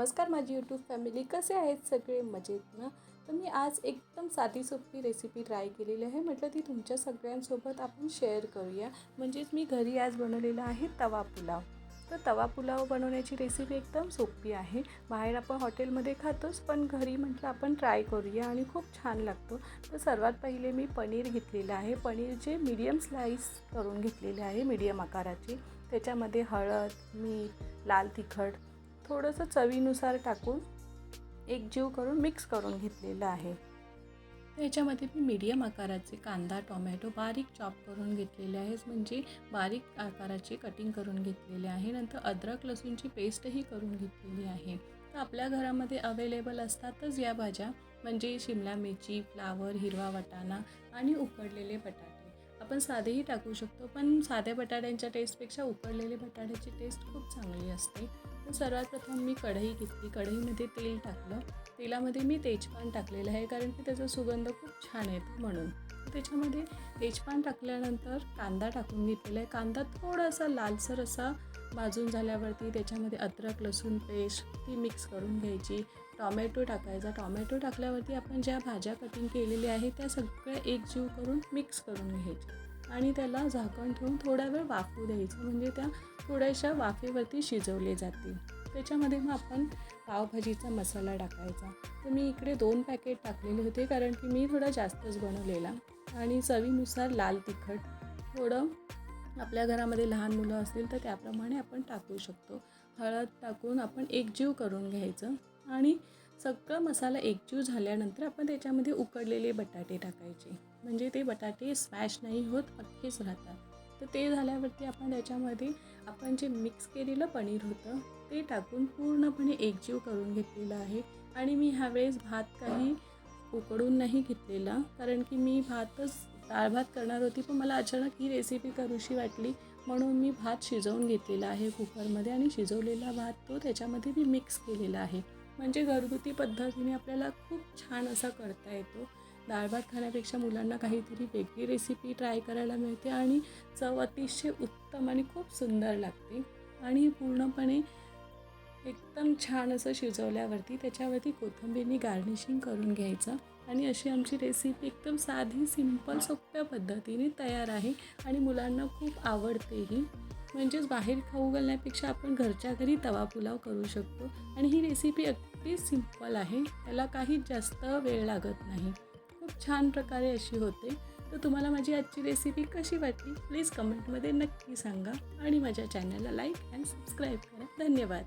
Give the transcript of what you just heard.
नमस्कार माझी YouTube family कसे आहेत सगळे? मजेत ना? तर मी आज एकदम साधी सोपी रेसिपी ट्राय केलेली आहे. म्हटलं ती तुमच्या सगळ्यांसोबत आपण शेअर करूया. म्हणजेच मी घरी आज बनवलेला आहे तवा पुलाव. तर तवा पुलाव बनवण्याची रेसिपी एकदम सोपी आहे. बाहेर आपण हॉटेलमध्ये खातोच पण घरी म्हटलं आपण ट्राय करूया आणि खूप छान लागतो. तर सर्वात पहिले मी पनीर घेतलेलं आहे. पनीरचे मीडियम स्लाईस करून घेतलेले आहे मीडियम आकाराचे. त्याच्यामध्ये हळद मीठ लाल तिखट थोडंसं चवीनुसार टाकून एक जीव करून मिक्स करून घेतलेलं आहे. त्याच्यामध्ये मी मीडियम आकाराचे कांदा टोमॅटो बारीक चॉप करून घेतलेले आहेत. म्हणजे बारीक आकाराचे कटिंग करून घेतलेले आहे. नंतर अद्रक लसूणची पेस्टही करून घेतलेली आहे. तर आपल्या घरामध्ये अवेलेबल असतातच या भाज्या. म्हणजे शिमला मिरची फ्लावर हिरवा वाटाणा आणि उकडलेले बटाटे. आपण साधेही टाकू शकतो पण साध्या बटाट्यांच्या टेस्टपेक्षा उकडलेले बटाट्याची टेस्ट खूप चांगली असते. तर सर्वात प्रथम मी कढई घेतली. कढईमध्ये तेल टाकलं. तेलामध्ये मी तेजपान टाकलेलं आहे कारण की त्याचा सुगंध खूप छान येतो म्हणून. त्याच्यामध्ये तेजपान टाकल्यानंतर कांदा टाकून घेतलेला आहे. कांदा थोडासा लालसर असा भाजून झाल्यावरती त्याच्यामध्ये अद्रक लसूण पेस्ट ती मिक्स करून घ्यायची. टॉमॅटो टाकायचा. टॉमॅटो टाकल्यावरती आपण ज्या भाज्या कटिंग केलेल्या आहे त्या सगळ्या एकजीव करून मिक्स करून घ्यायच्या आणि त्याला झाकण ठेवून थोडा वेळ वाफू द्यायचं. म्हणजे त्या थोड्याशा वाफेवरती शिजवले जातील. त्याच्यामध्ये मग आपण पावभाजीचा मसाला टाकायचा. तर मी इकडे दोन पॅकेट टाकलेले होते कारण की मी थोडा जास्तच बनवलेला. आणि चवीनुसार लाल तिखट थोडं आपल्या घरामध्ये लहान मुलं असतील तर त्याप्रमाणे आपण टाकू शकतो. हळद टाकून आपण एकजीव करून घ्यायचं आणि सगळं मसाला एकजीव झाल्यानंतर आपण त्याच्यामध्ये उकडलेले बटाटे टाकायचे. म्हणजे ते बटाटे स्मॅश नाही होत अख्खेच राहतात. तर ते झाल्यावरती आपण त्याच्यामध्ये आपण जे मिक्स केलेलं पनीर होतं ते टाकून पूर्णपणे एकजीव करून घेतलेलं आहे. आणि मी ह्यावेळेस भात काही उकडून नाही घेतलेला कारण की मी भातच डाळ भात करणार होती पण मला अचानक ही रेसिपी करूशी वाटली. म्हणून मी भात शिजवून घेतलेला आहे कुकरमध्ये आणि शिजवलेला भात तो त्याच्यामध्ये मी मिक्स केलेला आहे. म्हणजे घरगुती पद्धतीने आपल्याला खूप छान असा करता येतो. डाळ भात खाण्यापेक्षा मुलांना काहीतरी वेगळी रेसिपी ट्राय करायला मिळते आणि चव अतिशय उत्तम आणि खूप सुंदर लागते. आणि पूर्णपणे एकदम छान असं शिजवल्यावरती त्याच्यावरती कोथिंबीरनी गार्निशिंग करून घ्यायचं. आणि अशी आमची रेसिपी एकदम साधी सिंपल सोप्या पद्धतीने तयार आहे आणि मुलांना खूप आवडतेही म्हणजेच बाहेर खाऊ घालण्यापेक्षा आपण घरच्या घरी तवा पुलाव करू शकतो आणि ही रेसिपी अगदी सिंपल आहे. त्याला काही जास्त वेळ लागत नाही. खूप छान प्रकारे अशी होते. तर तुम्हाला माझी आजची रेसिपी कशी वाटली? प्लीज कमेंटमध्ये नक्की सांगा आणि माझ्या चॅनलला लाईक अँड सबस्क्राईब करा. धन्यवाद.